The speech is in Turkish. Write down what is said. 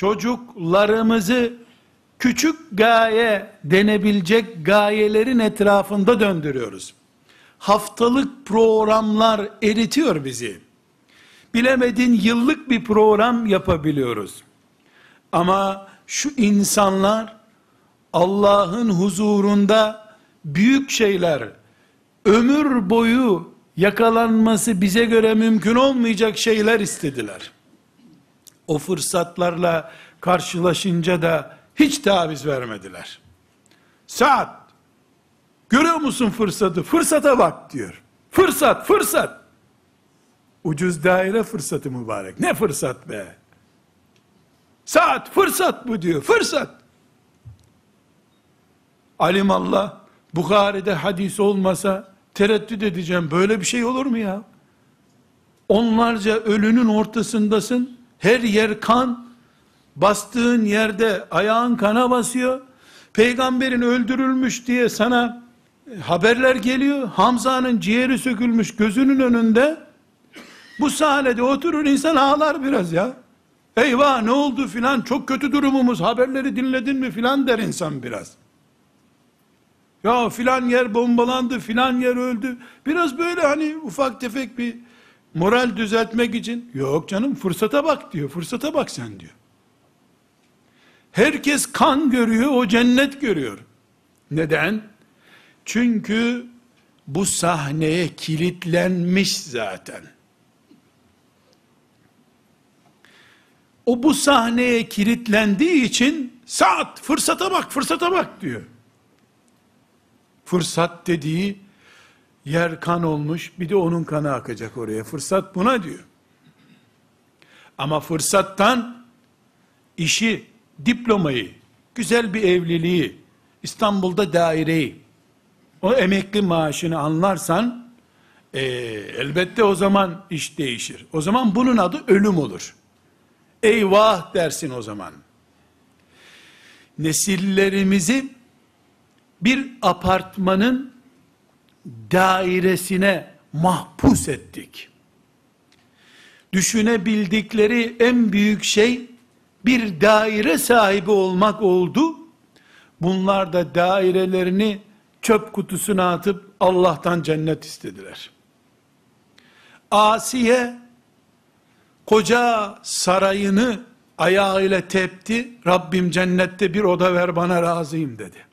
çocuklarımızı küçük gaye denebilecek gayelerin etrafında döndürüyoruz. Haftalık programlar eritiyor bizi. Bilemedin yıllık bir program yapabiliyoruz. Ama şu insanlar Allah'ın huzurunda büyük şeyler, ömür boyu yakalanması bize göre mümkün olmayacak şeyler istediler. O fırsatlarla karşılaşınca da hiç taviz vermediler. Saat, görüyor musun fırsatı? Fırsata bak diyor. Fırsat, fırsat. Ucuz daire fırsatı mübarek. Ne fırsat be? Saat, fırsat bu diyor. Fırsat. Alimallah, Bukhari'de hadis olmasa tereddüt edeceğim. Böyle bir şey olur mu ya? Onlarca ölünün ortasındasın. Her yer kan. Bastığın yerde ayağın kana basıyor. Peygamberin öldürülmüş diye sana haberler geliyor. Hamza'nın ciğeri sökülmüş gözünün önünde. Bu sahnede oturur insan ağlar biraz ya. Eyvah ne oldu filan çok kötü durumumuz haberleri dinledin mi filan der insan biraz. Ya filan yer bombalandı, filan yer öldü. Biraz böyle hani ufak tefek bir moral düzeltmek için. Yok canım fırsata bak diyor. Fırsata bak sen diyor. Herkes kan görüyor, o cennet görüyor. Neden? Çünkü bu sahneye kilitlenmiş zaten. O bu sahneye kilitlendiği için saat fırsata bak, fırsata bak diyor. Fırsat dediği yer kan olmuş bir de onun kanı akacak oraya. Fırsat buna diyor. Ama fırsattan işi, diplomayı, güzel bir evliliği, İstanbul'da daireyi, o emekli maaşını anlarsan, e, elbette o zaman iş değişir. O zaman bunun adı ölüm olur. Eyvah dersin o zaman. Nesillerimizi bir apartmanın dairesine mahpus ettik. Düşünebildikleri en büyük şey bir daire sahibi olmak oldu. Bunlar da dairelerini çöp kutusuna atıp Allah'tan cennet istediler. Asiye koca sarayını ayağıyla tepti. Rabbim cennette bir oda ver bana razıyım dedi.